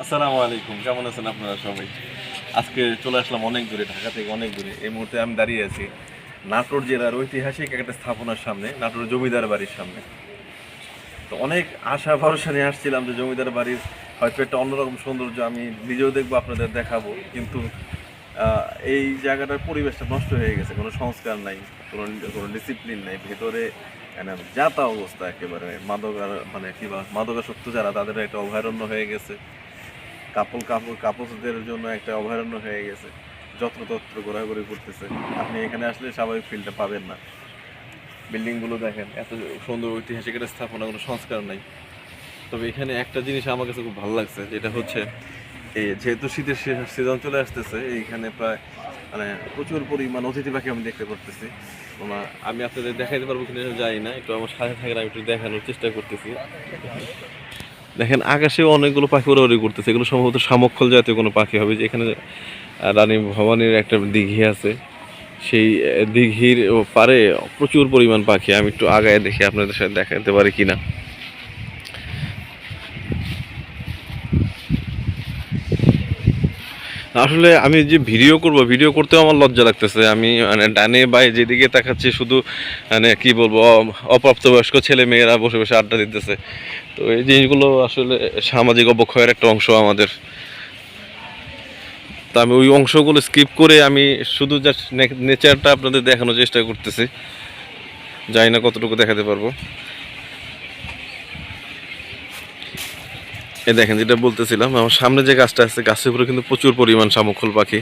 আসসালামু আলাইকুম, কেমন আছেন আপনারা সবাই? আজকে চলে আসলাম অনেক দূরে, ঢাকা থেকে অনেক দূরে। এই মুহূর্তে আমি দাঁড়িয়ে আছি নাটোর জেলার ঐতিহাসিক একটা স্থাপনার সামনে, নাটোর জমিদার বাড়ির সামনে। তো অনেক আশা, ভরসা নিয়ে আসছিলাম যে জমিদার বাড়ির হয়তো একটা অন্যরকম সৌন্দর্য আমি নিজেও দেখব, আপনাদের দেখাবো। কিন্তু এই জায়গাটার পরিবেশটা নষ্ট হয়ে গেছে, কোনো সংস্কার নাই, কোনো কোনো ডিসিপ্লিন নাই। ভেতরে মানে যাতা অবস্থা একেবারে। মাদক আর- মানে কি বা মাদকাসক্ত যারা, তাদের একটা অভয়ারণ্য হয়ে গেছে। কাপড় কাপড় কাপড়দের জন্য একটা অভয়ারণ্য হয়ে গেছে। যত্রতত্র ঘোরাঘুরি করতেছে। আপনি এখানে আসলে স্বাভাবিক ফিলটা পাবেন না। বিল্ডিংগুলো দেখেন, এত সুন্দর ঐতিহাসিক একটা স্থাপনা, কোনো সংস্কার নাই। তবে এখানে একটা জিনিস আমার কাছে খুব ভালো লাগছে, যেটা হচ্ছে এই যেহেতু শীতের সিজন চলে আসতেছে, এইখানে প্রায় মানে প্রচুর পরিমাণ অতিথি পাখি আমি দেখতে পারতেছি। আমি আপনাদের দেখাইতে পারব কিনা যাই না, একটু আমার সাথে থাকেন, আমি একটু দেখানোর চেষ্টা করতেছি। দেখেন আকাশেও অনেকগুলো পাখি ওড়াউড়ি করতেছে। এগুলো সম্ভবত সামক্ষল জাতীয় কোনো পাখি হবে যে এখানে রানী ভবানীর একটা দিঘি আছে। সেই দিঘির পারে প্রচুর পরিমাণ পাখি। আমি একটু আগায় দেখি আপনাদের সাথে দেখাতে পারি কিনা। আসলে আমি যে ভিডিও করব ভিডিও করতেও আমার লজ্জা লাগতেছে। আমি মানে ডানে বাই যেদিকে তাকাচ্ছি, শুধু মানে কি বলব অপ্রাপ্তবয়স্ক ছেলে মেয়েরা বসে বসে আড্ডা দিতেছে। তো এই জিনিসগুলো আসলে সামাজিক অবক্ষয়ের একটা অংশ আমাদের। তা আমি ওই অংশগুলো স্কিপ করে আমি শুধু জাস্ট নেচারটা আপনাদের দেখানোর চেষ্টা করতেছি। জানি না কতটুকু দেখাতে পারব। এই দেখেন, যেটা বলতেছিলাম, আমার সামনে যে গাছটা আছে, গাছের উপরে কিন্তু প্রচুর পরিমাণ শামুকফল পাখি,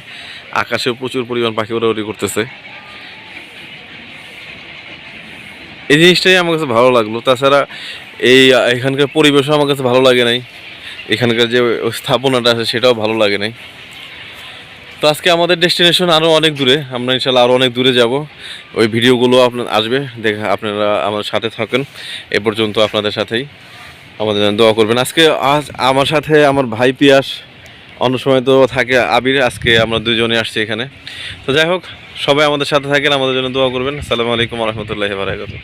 আকাশেও প্রচুর পরিমাণ পাখি ওড়াউড়ি করতেছে। এই জিনিসটাই আমার কাছে ভালো লাগল। তাছাড়া এই এখানকার পরিবেশও আমার কাছে ভালো লাগে নাই। এখানকার যে স্থাপনাটা আছে, সেটাও ভালো লাগে নাই। তো আজকে আমাদের ডেস্টিনেশন আরও অনেক দূরে। আমরা ইনশাল্লাহ আরও অনেক দূরে যাব। ওই ভিডিওগুলো আপনার আসবে। দেখা, আপনারা আমার সাথে থাকেন। এ পর্যন্ত আপনাদের সাথেই। আমাদের জন্য দোয়া করবেন। আজকে আজ আমার সাথে আমার ভাই পিয়াস, অন্য সময় তো থাকে আবির, আজকে আমরা দুজনে আসছি এখানে। তো যাই হোক, সবাই আমাদের সাথে থাকেন, আমাদের জন্য দোয়া করবেন। আসসালামু আলাইকুম রহমতুল্লাহ বারাকাতুহ।